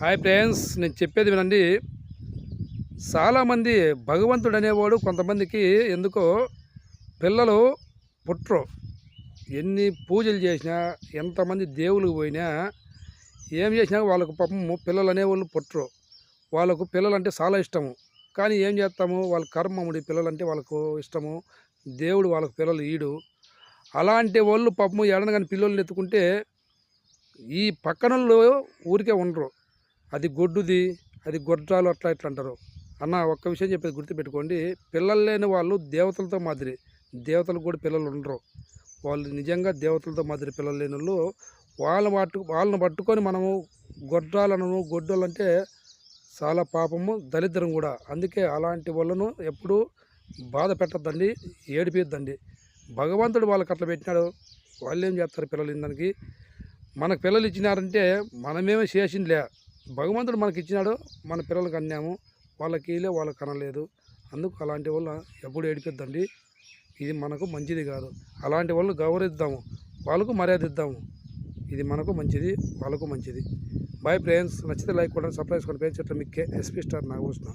Hi friends నేను చెప్పేది వినండి. చాలామంది భగవంతుడు అనేవాడు కొంతమందికి ఎందుకో పిల్లలు పుట్టరు. ఎన్ని పూజలు చేసినా ఎంతమంది దేవులకు పోయినా ఏం చేసినా వాళ్ళకు పాపము పిల్లలు అనేవాళ్ళు పుట్టరు. వాళ్ళకు పిల్లలు అంటే చాలా ఇష్టము. కానీ ఏం చేస్తాము? వాళ్ళ కర్మముడి పిల్లలు అంటే వాళ్ళకు ఇష్టము. దేవుడు వాళ్ళకు పిల్లలు ఈడు. అలాంటి వాళ్ళు పాపము ఎడనగాని పిల్లల్ని ఎత్తుకుంటే ఈ పక్కనోళ్ళు ఊరికే ఉండరు. అది గొడ్డుది అది గొడ్రాలు అట్లా ఇట్లా అంటారు. అన్న ఒక్క విషయం చెప్పేది గుర్తుపెట్టుకోండి. పిల్లలు లేని వాళ్ళు దేవతలతో మాదిరి దేవతలు కూడా పిల్లలు ఉండరు. వాళ్ళు నిజంగా దేవతలతో మాదిరి పిల్లలు లేని వాళ్ళు వాళ్ళని పట్టు వాళ్ళని పట్టుకొని మనము గొడ్రాలను గొడ్డలంటే చాలా పాపము దరిద్రం కూడా. అందుకే అలాంటి వాళ్ళను ఎప్పుడూ బాధ పెట్టద్దండి ఏడిపిద్దండి భగవంతుడు వాళ్ళకి అట్లా పెట్టినాడు వాళ్ళు ఏం చేస్తారు పిల్లలు దానికి మనకు పిల్లలు ఇచ్చినారంటే మనమేమీ చేసిందిలే భగవంతుడు మనకి ఇచ్చినాడు మన పిల్లలకి అన్నాము వాళ్ళకి ఇలే వాళ్ళకి కనలేదు అందుకు అలాంటి వల్ల ఎప్పుడు ఏడిపిద్దండి? ఇది మనకు మంచిది కాదు. అలాంటి వాళ్ళు గౌరవిద్దాము. వాళ్ళకు మర్యాద ఇద్దాము. ఇది మనకు మంచిది వాళ్ళకు మంచిది. బాయ్ ఫ్రెండ్స్ నచ్చితే లైక్ కొట్టండి సబ్స్క్రైబ్ చేసుకోండి. పేరు చెట్ల మిక్కే ఎస్పీ స్టార్ నాగభూషణ.